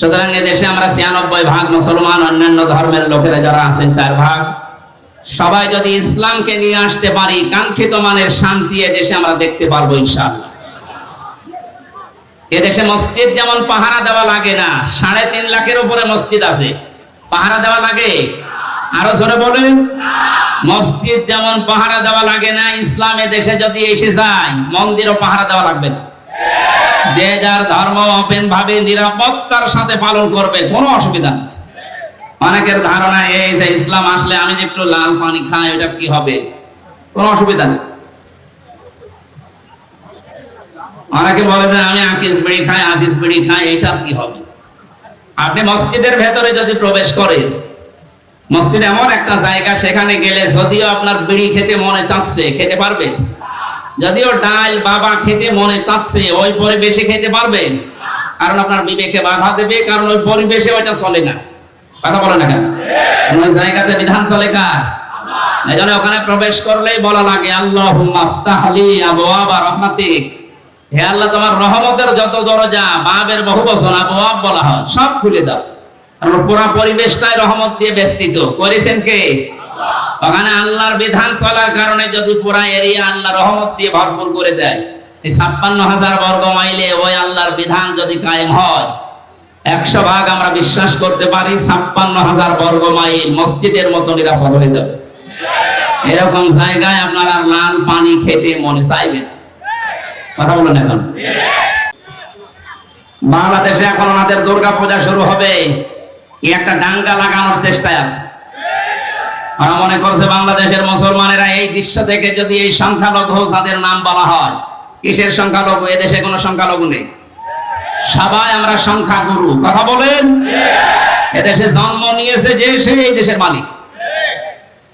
সুতরাং এদেশে আমরা ছিয়ানব্বই ভাগ মুসলমান, অন্যান্য ধর্মের লোকেরা যারা আছেন, চার ভাগ। সবাই যদি ইসলামকে নিয়ে আসতে পারি, কাঙ্ক্ষিত মানের শান্তি এদেশে আমরা দেখতে পারব, ইনশাআল্লাহ। এদেশে মসজিদ যেমন পাহারা দেওয়া লাগে না, সাড়ে তিন লাখের উপরে মসজিদ আছে। পাহারা দেওয়া লাগে? আরও জোরে বলেন। মসজিদ যেমন পাহারা দেওয়া লাগে না, ইসলামে দেশে যদি এসে যায়, মন্দিরও পাহারা দেওয়া লাগবে না। যে যার ধর্ম ওপেন ভাবে নিরাপত্তার সাথে পালন করবে, কোনো অসুবিধা অনেকের ধারণা এই যে ইসলাম আসলে আমি যে একটু লাল পানি খাই, ওটা কি হবে? কোনো অসুবিধা নেই। অনেকে বলে যে আমি আকিস বিড়ি খাই, আজিজ বিড়ি খাই, এইটার কি হবে? আপনি মসজিদের ভেতরে যদি প্রবেশ করেন, মসজিদ এমন একটা জায়গা, সেখানে গেলে যদিও আপনার বিড়ি খেতে মনে চাচ্ছে, খেতে পারবেন যদিও ডাল বাবা খেতে মনে চাচ্ছে, ওই পরিবেশে খেতে পারবেন কারণ আপনার বিবেকে বাধা দেবে, কারণ ওই পরিবেশে ওইটা চলে না। কথা বলে না কেন? ওই জায়গাতে বিধান চলে কার? ওখানে প্রবেশ করলেই বলা লাগে আল্লাহ হে আল্লাহ, তোমার রহমতের যত দরজা, বাবের বহু বলা হয়, সব খুলে দাও। পুরো পরিবেশটাই রহমত দিয়ে বেষ্টিত। করেছেন কে? ওখানে আল্লাহর বিধান চলার কারণে যদি পুরা এরিয়া আল্লাহ রহমত দিয়ে ভরপুর করে দেয়, এই ছাপ্পান্ন হাজার বর্গ মাইলে ওই আল্লাহর বিধান যদি কায়েম হয়, একশো ভাগ আমরা বিশ্বাস করতে পারি ছাপ্পান্ন হাজার বর্গ মাইল মসজিদের মতো নিরাপদ হয়ে যাবে। এরকম জায়গায় আপনারা লাল পানি খেতে মনে চাইবেন কথা বলেন এখন। বাংলাদেশে এখন ওনাদের দুর্গা পূজা শুরু হবে। একটা ডাঙ্গা লাগানোর চেষ্টায় আছে। ওরা মনে করছে বাংলাদেশের মুসলমানেরা এই দৃশ্য থেকে যদি এই সংখ্যালঘু যাদের নাম বলা হয়, কিসের সংখ্যালঘু? এদেশে কোনো সংখ্যালঘু নেই। সবাই আমরা সংখ্যাগুরু। কথা বলেন? এদেশে জন্ম নিয়েছে যে সে এই দেশের মালিক।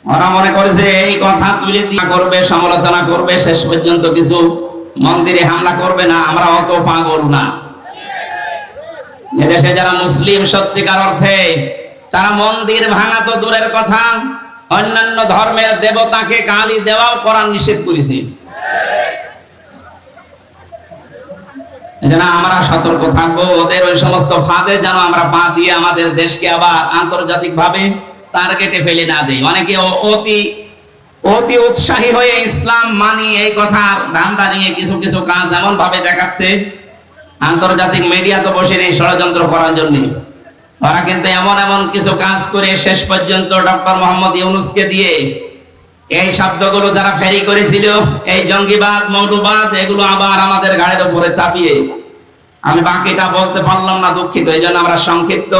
ওরা মনে করেছে এই কথা তুলে দিয়া করবে, সমালোচনা করবে, শেষ পর্যন্ত কিছু মন্দিরে হামলা করবে না, আমরা অত পাগল না। এদেশে যারা মুসলিম সত্যিকার অর্থে, তারা মন্দির ভাঙা তো দূরের কথা অন্যান্য ধর্মের দেবতাকে গালি দেওয়াও কোরআন নিষেধ করেছে। আমরা সতর্ক থাকব। ওদের ওই সমস্ত ফাঁদে যেন আমরা পা দিয়ে আমাদের দেশকে আবার আন্তর্জাতিক ভাবে টার্গেটে ফেলে না দেই। অনেকে অতি অতি উৎসাহী হয়ে ইসলাম মানি এই কথা ধান্দা নিয়ে কিছু কিছু কাজ এমন ভাবে দেখাচ্ছে। আন্তর্জাতিক মিডিয়া তো বসে নেই, ষড়যন্ত্র করার জন্য। ওরা কিন্তু এমন এমন কিছু কাজ করে শেষ পর্যন্ত ডক্টর মোহাম্মদ ইউনুসকে দিয়ে এই শব্দগুলো যারা ফেরি করেছিল, এই জঙ্গিবাদ, মৌলবাদ, এগুলো আবার আমাদের গাড়ির উপরে চাপিয়ে আমি বাকিটা বলতে পারলাম না দুঃখিত, এই জন্য আমরা সংক্ষিপ্ত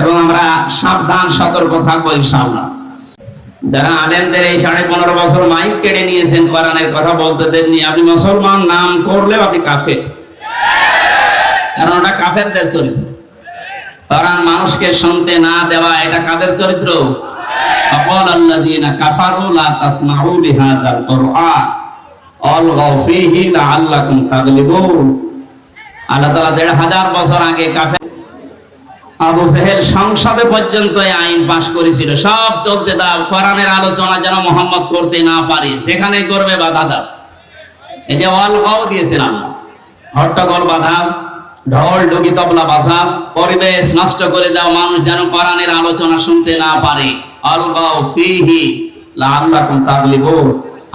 এবং আমরা সাবধান, সতর্ক থাকব ইনশাআল্লাহ। যারা আলেমদের এই সাড়ে পনেরো বছর মাইক কেড়ে নিয়েছেন কোরআনের কথা বলতে দেননি, আপনি মুসলমান, নাম করলেও আপনি কাফের। কারণ ওটা কাফেরদের চরিত্র। কারণ মানুষকে শুনতে না দেওয়া এটা কাদের চরিত্র? আল্লাহ বছর আগে সংসদে পর্যন্ত আইন পাশ করেছিল। সব কোরআনের আলোচনা যেন মোহাম্মদ করতে না পারে। সেখানে করবে বাধা দাও। এই যে অলগাও দিয়েছিলাম। হট্টগোল বাধা। ঢোল ডুবি তবলা বাজা, পরিবেশ নষ্ট করে দাও, মানুষ যেন কোরআনের আলোচনা শুনতে না পারে।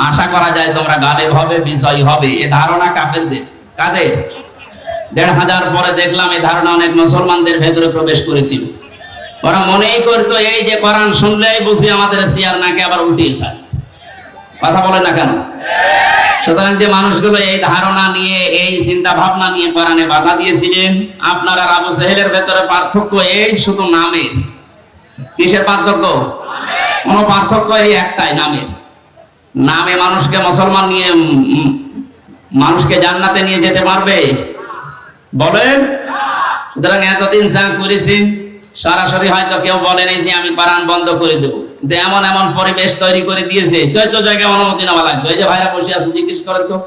আশা করা যায় তোমরা গালেব হবে, বিজয় হবে। এ ধারণা কাফেরদের। কাদের? দেড় হাজার পরে দেখলাম এই ধারণা অনেক মুসলমানদের ভেতরে প্রবেশ করেছিল। ওরা মনেই করতো, এই যে কোরআন শুনলেই বুঝি আমাদের সিয়ার নাকে আবার উল্টিয়ে যায় কথা বলে না কেন? সুতরাং যে মানুষগুলো এই ধারণা নিয়ে, এই চিন্তা ভাবনা নিয়ে কোরআনে বাধা দিয়েছিলেন, আপনার আর আবু সাহেলের ভেতরে পার্থক্য এই শুধু নামে। কিসের পার্থক্য? কোনো পার্থক্য এই একটাই নামের নামে মানুষকে মুসলমান নিয়ে মানুষকে জান্নাতে নিয়ে যেতে পারবে? বলেন। সুতরাং এতদিন যা করেছি সরাসরি হয়তো কেউ বলেন এই যে আমি কোরআন বন্ধ করে দেবো। এমন এমন পরিবেশ তৈরি করে দিয়েছে। চৈত্র জায়গায় অনুমতি নেওয়া লাগবে। এই যে ভাইরা বসে আছে জিজ্ঞেস করেন তো।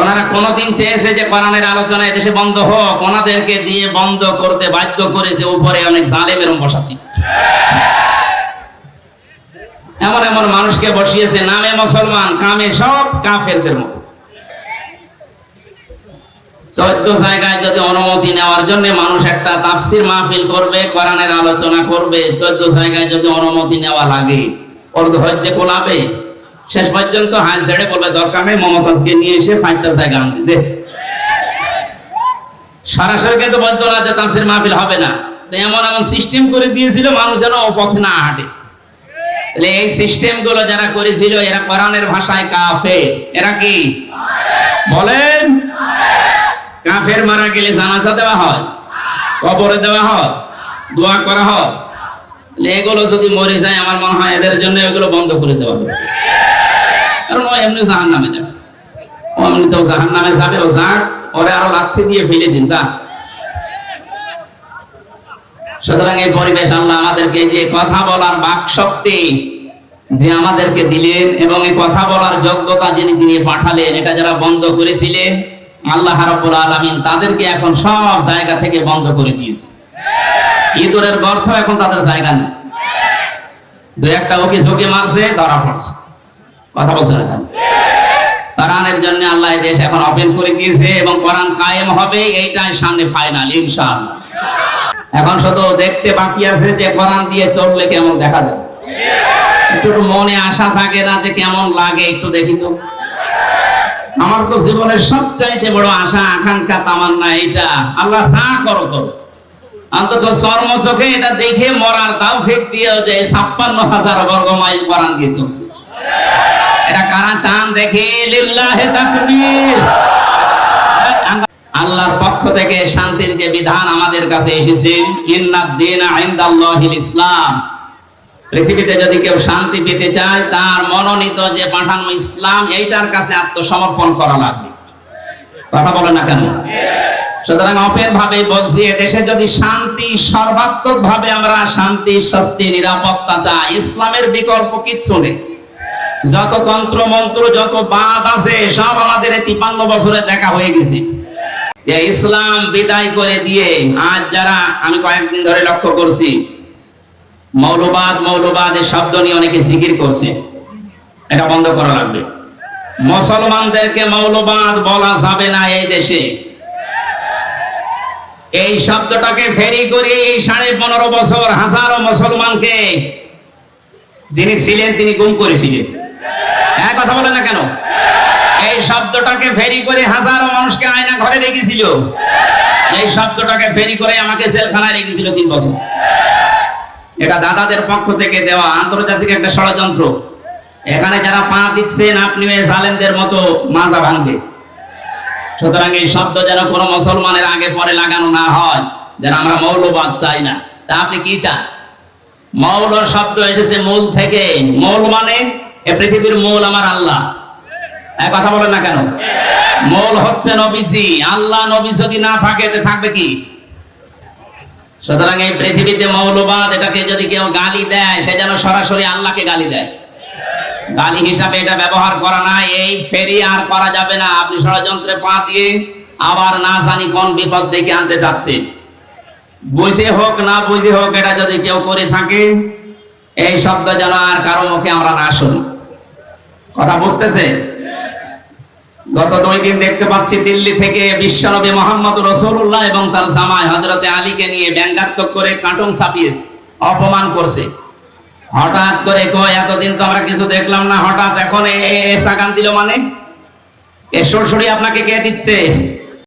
ওনারা কোনোদিন চেয়েছে যে কোরআনের আলোচনা এদেশে বন্ধ হোক। ওনাদেরকে দিয়ে বন্ধ করতে বাধ্য করেছে উপরে অনেক জালেম এরম বসাছি এমন এমন মানুষকে বসিয়েছে, নামে মুসলমান, কামে সব কাফেরদের মতো। চোদ্দ জায়গায় যদি অনুমতি নেওয়ার জন্য মানুষ একটা তাফসির মাহফিল করবে, কোরআনের আলোচনা করবে, চোদ্দ জায়গায় যদি অনুমতি নেওয়া লাগে ওর ধৈর্য কোলাবে, শেষ পর্যন্ত হাল ছেড়ে বলবে, দরকার নেই, মমতাজকে নিয়ে এসে ফাইভটা জায়গা আনতে দে। সরাসরি কিন্তু বলতো না যে তাফসির মাহফিল হবে না। এমন এমন সিস্টেম করে দিয়েছিল, মানুষ যেন ও পথে না হাঁটে। এই সিস্টেমগুলো যারা করেছিল, এরা কোরআনের ভাষায় কাফের। এরা কি? বলেন? কাফের মারা গেলে জানাজা দেওয়া হয়, কবরে দেওয়া হয়, দোয়া করা হয়। এগুলো যদি মরে যায়, আমার মনে হয় এদের জন্য এগুলো বন্ধ করে দেওয়া হবে। কারণ ও এমনি জাহান নামে যাবে। ও এমনি তো জাহান নামে যাবে, ও যাক ওরে আরও লাথি দিয়ে ফেলে দিন, যা। সুতরাং এই পরিবেশ আল্লাহ আমাদেরকে যে কথা বলার বাক শক্তি যে আমাদেরকে দিলেন এবং এই কথা বলার যোগ্যতা যিনি তিনি পাঠালেন, এটা যারা বন্ধ করেছিলেন আল্লাহ রাব্বুল আলামিন তাদেরকে এখন সব জায়গা থেকে বন্ধ করে দিয়েছে। ইঁদুরের গর্ত এখন তাদের জায়গা নেই। দু একটা ওকে ঝুঁকে মারছে, ধরা পড়ছে। কথা বলছে না কোরআনের জন্য আল্লাহ দেশ এখন করে দিয়েছে এবং কোরআন কায়েম হবে, এইটাই সামনে ফাইনাল ইনশাআল্লাহ। এখন শুধু দেখতে বাকি আছে যে কোরআন দিয়ে চললে কেমন দেখা যায়। একটু মনে আশা জাগে না যে কেমন লাগে, একটু দেখি তো। আমার তো জীবনের সবচাইতে বড় আশা, আকাঙ্ক্ষা, তামান্না এটা আল্লাহ যা করো করো। অন্তত চর্ম চোখে এটা দেখে মরার তাও ফেক দিয়েও যে ছাপ্পান্ন হাজার বর্গ মাইল কোরআন দিয়ে চলছে। এটা কারা চান দেখে? লিল্লাহে তাকবীর। আল্লাহর পক্ষ থেকে শান্তির যে বিধান আমাদের কাছে এসেছে, ইন্নাদ দিন ইসলাম। পৃথিবীতে যদি কেউ শান্তি পেতে চায়, তার মনোনীত যে পাঠানো ইসলাম, এইটার কাছে আত্মসমর্পণ করা লাগবে। কথা বলে না কেন? সুতরাং অপের ভাবে বলছি দেশে যদি শান্তি সর্বাত্মক ভাবে আমরা শান্তি শাস্তি নিরাপত্তা চাই, ইসলামের বিকল্প কিচ্ছু নেই। যত তন্ত্র, মন্ত্র, যত বাদ আছে, সব আমাদের তিপান্ন বছরে দেখা হয়ে গেছে। ইসলাম বিদায় করে দিয়ে আজ যারা, আমি কয়েকদিন ধরে লক্ষ্য করছি মৌলবাদ মৌলবাদ, এই শব্দ নিয়ে অনেকে জিকির করছে। এটা বন্ধ করা লাগবে। মুসলমানদেরকে মৌলবাদ বলা যাবে না এই দেশে। এই শব্দটাকে ফেরি করে এই সাড়ে পনেরো বছর হাজারো মুসলমানকে যিনি ছিলেন, তিনি গুম করেছিলেন। এক কথা বলে না কেন? এই শব্দটাকে ফেরি করে হাজারো মানুষকে আয়না ঘরে রেখেছিল। এই শব্দটাকে ফেরি করে আমাকে জেলখানায় রেখেছিল তিন বছর। এটা দাদাদের পক্ষ থেকে দেওয়া আন্তর্জাতিক একটা ষড়যন্ত্র। এখানে যারা পা দিচ্ছেন, আপনি ওই জালেমদের মতো মাজা ভাঙবে। সুতরাং এই শব্দ যেন কোনো মুসলমানের আগে পরে লাগানো না হয়, যেন আমরা মৌলবাদ চাই না। তা আপনি কি চান? মৌল শব্দ এসেছে মূল থেকে। মূল মানে এ পৃথিবীর মূল আমার আল্লাহ। কথা বলেন না কেন? মূল হচ্ছে নবীজি। আল্লাহ নবী যদি না থাকে থাকবে কি? সুতরাং এই পৃথিবীতে মৌলবাদ এটাকে যদি কেউ গালি দেয়, সে যেন সরাসরি আল্লাহকে গালি দেয়। গালি হিসাবে এটা ব্যবহার করা না এই ফেরি আর করা যাবে না। আপনি ষড়যন্ত্রে পা দিয়ে আবার না জানি কোন বিপদ দেখে আনতে যাচ্ছেন বুঝে হোক, না বুঝে হোক, এটা যদি কেউ করে থাকে, এই শব্দ যেন আর কারও মুখে আমরা না শুনি। কথা বুঝতেছে গত দুই দিন দেখতে পাচ্ছি দিল্লি থেকে বিশ্বনবী মোহাম্মদ রসুল্লাহ এবং তার জামাই হজরতে আলীকে নিয়ে ব্যঙ্গাত্মক করে কার্টুন ছাপিয়েছে, অপমান করছে। হঠাৎ করে কয়, এতদিন তো আমরা কিছু দেখলাম না, হঠাৎ এখন এ- সাগান দিল মানে? এ, সরসরি আপনাকে কে দিচ্ছে?